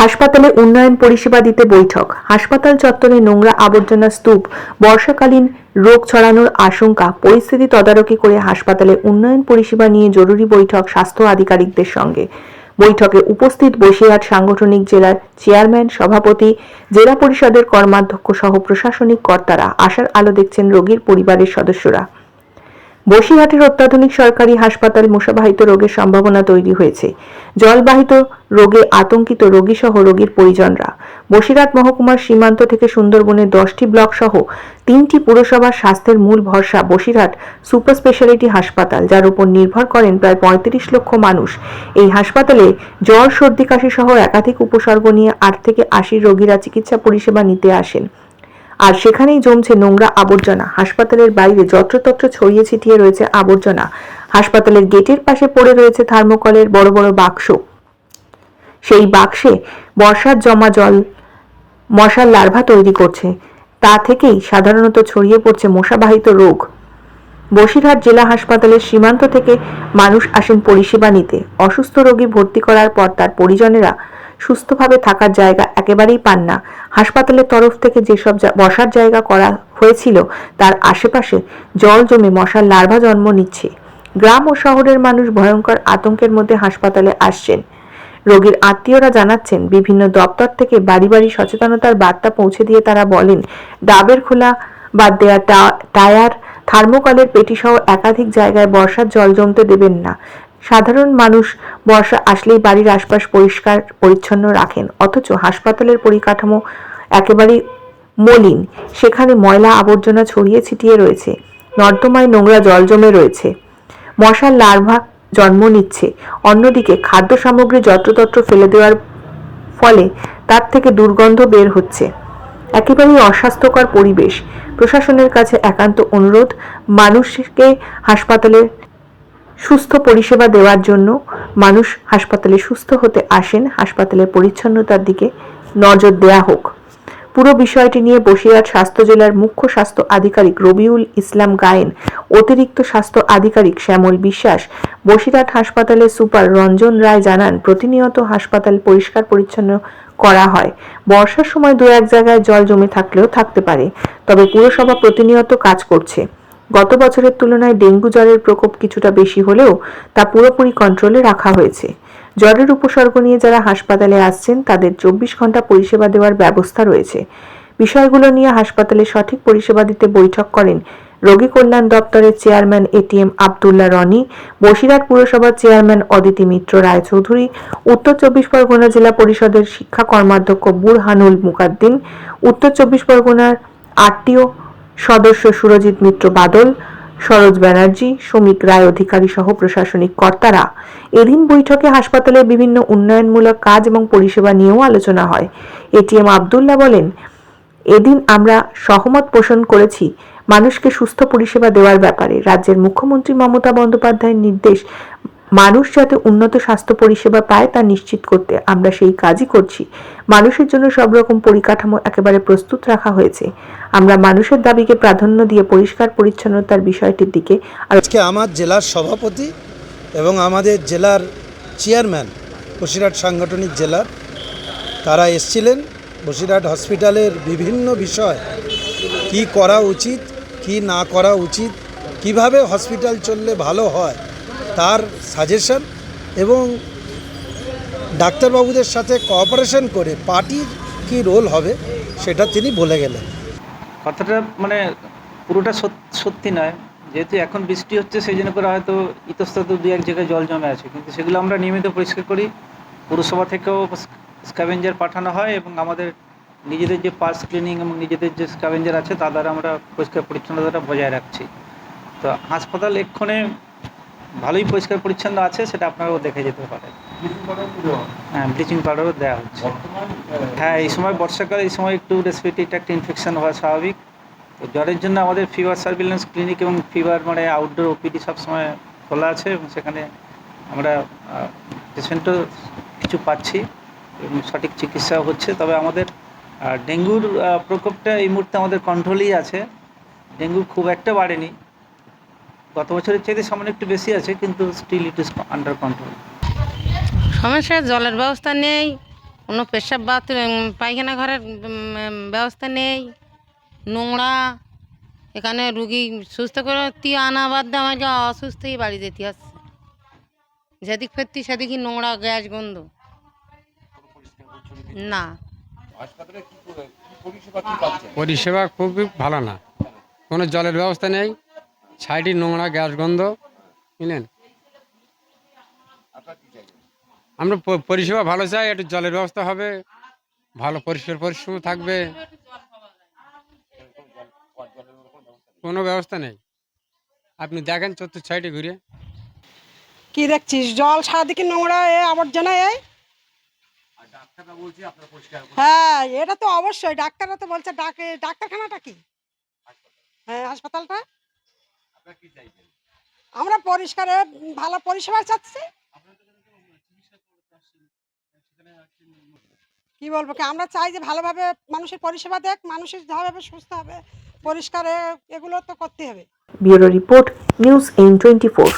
হাসপাতালে উন্নয়ন পরিষেবা দিতে বৈঠক। হাসপাতাল চত্বরে নোংরা আবর্জনা স্তূপ, বর্ষাকালীন রোগ ছড়ানোর আশঙ্কা, পরিস্থিতি তদারকি করে হাসপাতালে উন্নয়ন পরিষেবা নিয়ে জরুরি বৈঠক স্বাস্থ্য আধিকারিকদের সঙ্গে। বৈঠকে উপস্থিত বসিরহাট সাংগঠনিক জেলার চেয়ারম্যান, সভাপতি, জেলা পরিষদের কর্মাধ্যক্ষ সহ প্রশাসনিক কর্তারা আশার আলো দেখছেন রোগীর পরিবারের সদস্যরা। বসিরহাটের অত্যাধুনিক সরকারি হাসপাতাল মশাবাহিত রোগের সম্ভাবনা তৈরি হয়েছে। জলবাহিত রোগে আতঙ্কিত রোগীসহ রোগীর পরিজনরা। বসিরহাট মহকুমার সীমান্ত থেকে সুন্দরবনের দশটি ব্লক সহ তিনটি পুরসভার স্বাস্থ্যের মূল ভরসা বসিরহাট সুপার স্পেশালিটি হাসপাতাল, যার উপর নির্ভর করেন প্রায় পঁয়ত্রিশ লক্ষ মানুষ। এই হাসপাতালে জ্বর, সর্দি কাশি সহ একাধিক উপসর্গ নিয়ে আট থেকে আশি রোগীরা চিকিৎসা পরিষেবা নিতে আসেন। আর সেখানেই জমছে নোংরা আবর্জনা। হাসপাতালের বাইরে যত্রতত্র ছড়িয়ে ছিটিয়ে রয়েছে আবর্জনা। হাসপাতালের গেটের পাশে পড়ে রয়েছে থার্মোকলের বড় বড় বাক্স। সেই বাক্সে বর্ষার জমা জল, মশার লার্ভা তৈরি করছে। তা থেকেই সাধারণত ছড়িয়ে পড়ছে মশাবাহিত রোগ। বসিরহাট জেলা হাসপাতালের সীমান্ত থেকে মানুষ আসেন পরিষেবা নিতে। অসুস্থ রোগী ভর্তি করার পর তার পরিজনেরা সুস্থভাবে থাকার জায়গা একেবারেই পান না। হাসপাতালের তরফ থেকে যেসব বসার জায়গা করা হয়েছিল, তার আশেপাশে জল জমে মশার লার্ভা জন্ম নিচ্ছে। গ্রাম ও শহরের মানুষ ভয়ঙ্কর আতঙ্কের মধ্যে হাসপাতালে আসছেন। রোগীর আত্মীয়রা জানাচ্ছেন, বিভিন্ন দপ্তর থেকে বাড়ি বাড়ি সচেতনতার বার্তা পৌঁছে দিয়ে তারা বলেন, ডাবের খোলা বাদ দেয়া টায়ার, থার্মোকলের পেটিসহ একাধিক জায়গায় বর্ষার জল জমতে দেবেন না। সাধারণ মানুষ বর্ষা আসলেই বাড়ির আশপাশ পরিষ্কার, পরিচ্ছন্ন রাখেন। অথচ হাসপাতালের পরিকাঠামো একেবারেই মলিন। সেখানে ময়লা আবর্জনা ছড়িয়ে ছিটিয়ে রয়েছে। নর্দমায় নোংরা জল জমে রয়েছে। মশার লার্ভা জন্ম নিচ্ছে। অন্যদিকে খাদ্য সামগ্রী যত্রতত্র ফেলে দেওয়ার ফলে তার থেকে দুর্গন্ধ বের হচ্ছে। একেবারেই অস্বাস্থ্যকর পরিবেশ। প্রশাসনের কাছে একান্ত অনুরোধ, মানুষকে হাসপাতালে সুস্থ পরিষেবা দেওয়ার জন্য মানুষ হাসপাতালে সুস্থ হতে আসেন, হাসপাতালের পরিচ্ছন্নতার দিকে নজর দেয়া হোক। পুরো বিষয়টি নিয়ে বসিরহাট স্বাস্থ্য জেলার মুখ্য স্বাস্থ্য আধিকারিক রবিউল ইসলাম গায়েন, অতিরিক্ত স্বাস্থ্য আধিকারিক শ্যামল বিশ্বাস, বসিরহাট হাসপাতালের সুপার রঞ্জন রায় জানান, প্রতিনিয়ত হাসপাতাল পরিষ্কার পরিচ্ছন্ন করা হয়। বর্ষার সময় দু এক জায়গায় জল জমে থাকলেও থাকতে পারে, তবে পুরসভা প্রতিনিয়ত কাজ করছে। গত বছরের তুলনায় ডেঙ্গু জ্বরের প্রকোপ কিছুটা বেশি হলেও তা পুরোপুরি কন্ট্রোলে রাখা হয়েছে। জ্বরের উপসর্গ নিয়ে যারা হাসপাতালে আসছেন, তাদের চব্বিশ ঘণ্টা পরিষেবা দেওয়ার ব্যবস্থা রয়েছে। বিষয়গুলো নিয়ে হাসপাতালে সঠিক পরিষেবা দিতে বৈঠক করেন রোগী কল্যাণ দপ্তরের চেয়ারম্যান এটিএম আবদুল্লাহ রনি, বসিরহাট পুরসভার চেয়ারম্যান অদিতি মিত্র রায়চৌধুরী, উত্তর চব্বিশ পরগনা জেলা পরিষদের শিক্ষা কর্মাধ্যক্ষ বুরহানুল মুকাদ্দিন, উত্তর চব্বিশ পরগনার আরটিও সদস্য সুরজিৎ মিত্র বাদল, সরোজ ব্যানার্জি শ্রমিক রায় অধিকারী সহ প্রশাসনিক কর্তারা। এদিন বৈঠকে হাসপাতালের বিভিন্ন উন্নয়নমূলক কাজ এবং পরিষেবা নিয়েও আলোচনা হয়। এটিএম আবদুল্লাহ বলেন, এদিন আমরা সহমত পোষণ করেছি মানুষকে সুস্থ পরিষেবা দেওয়ার ব্যাপারে। রাজ্যের মুখ্যমন্ত্রী মমতা বন্দ্যোপাধ্যায়ের নির্দেশ, মানুষ যাতে উন্নত স্বাস্থ্য পরিষেবা পায় তা নিশ্চিত করতে আমরা সেই কাজই করছি। মানুষের জন্য সব রকম পরিকাঠামো একেবারে প্রস্তুত রাখা হয়েছে। আমরা মানুষের দাবিকে প্রাধান্য দিয়ে পরিষ্কার পরিচ্ছন্নতার বিষয়টির দিকে আজকে আমার জেলার সভাপতি এবং আমাদের জেলার চেয়ারম্যান বসিরহাট সাংগঠনিক জেলার, তারা এসছিলেন বসিরহাট হসপিটালের বিভিন্ন বিষয়, কি করা উচিত, কি না করা উচিত, কীভাবে হসপিটাল চললে ভালো হয়, তার সাজেশন এবং ডাক্তারবাবুদের সাথে কোঅপারেশন করে পার্টির কি রোল হবে, সেটা তিনি বলে গেলেন। কথাটা মানে পুরোটা সত্যি নয়। যেহেতু এখন বৃষ্টি হচ্ছে সেই জন্য করে হয়তো ইতস্তত দু এক জায়গায় জল জমে আছে। কিন্তু সেগুলো আমরা নিয়মিত পরিষ্কার করি। পুরসভা থেকেও স্ক্যাভেঞ্জার পাঠানো হয় এবং আমাদের নিজেদের যে পার্স ক্লিনিং এবং নিজেদের যে স্ক্যাভেঞ্জার আছে, তা দ্বারা আমরা পরিষ্কার পরিচ্ছন্নতাটা বজায় রাখছি। তো হাসপাতাল এক্ষণে ভালোই পরিষ্কার পরিচ্ছন্ন আছে সেটা আপনারাও দেখে যেতে পারেন। হ্যাঁ ব্লিচিং পাউডারও দেওয়া হচ্ছে। হ্যাঁ এই সময় বর্ষাকাল এই সময় একটু রেসপিরেটরি ট্র্যাক্ট ইনফেকশন হওয়া স্বাভাবিক। তো জ্বরের জন্য আমাদের ফিভার সার্ভিলেন্স ক্লিনিক এবং ফিভার মানে আউটডোর ওপিডি সবসময় খোলা আছে এবং সেখানে আমরা পেশেন্টও কিছু পাচ্ছি এবং সঠিক চিকিৎসা হচ্ছে। তবে আমাদের ডেঙ্গুর প্রকোপটা এই মুহূর্তে আমাদের কন্ট্রোলেই আছে। ডেঙ্গু খুব একটা বাড়েনি। গত বছরের চাইতে সামান্য একটু বেশি আছে কিন্তু still it is under control সমস্যা জলের ব্যবস্থা নেই কোনো পেশাব বাথরুম পায়খানা ঘরের ব্যবস্থা নেই নোংরা এখানে রুগী সুস্থ করতে আনা বাদ দিয়ে আমাকে অসুস্থই বাড়ি যেতে হচ্ছে। যেদিক ফেরতি সেদিকই নোংরা গ্যাস গন্ধ। না। পরিষেবা খুবই ভালো না। কোনো জলের ব্যবস্থা নেই সাইডে নোংরা গ্যাস গন্ধ, বুঝলেন? আমরা পরিষেবা ভালো চাই, একটু জলের ব্যবস্থা হবে, ভালো পরিষ্কার পরিশ্রম থাকবে। কোনো ব্যবস্থা নেই। আপনি দেখেন চতুর্থ সাইডে ঘুরে কি দেখছিস? জল সারাদিকে নোংরা, এ আবর্জনা এই? হ্যাঁ এটা তো অবশ্যই, ডাক্তাররা তো বলছে, ডাকে, ডাক্তারখানাটা কি? হ্যাঁ হাসপাতালটা? আমরা পরিষ্কারে ভালো পরিষেবা চাচ্ছি। কি বলব কি আমরা চাই যে ভালোভাবে মানুষের পরিষেবা দেখ মানুষের ভালোভাবে সুস্থ হবে পরিষ্কারে এগুলো তো করতে হবে। Bureau report news N twenty four.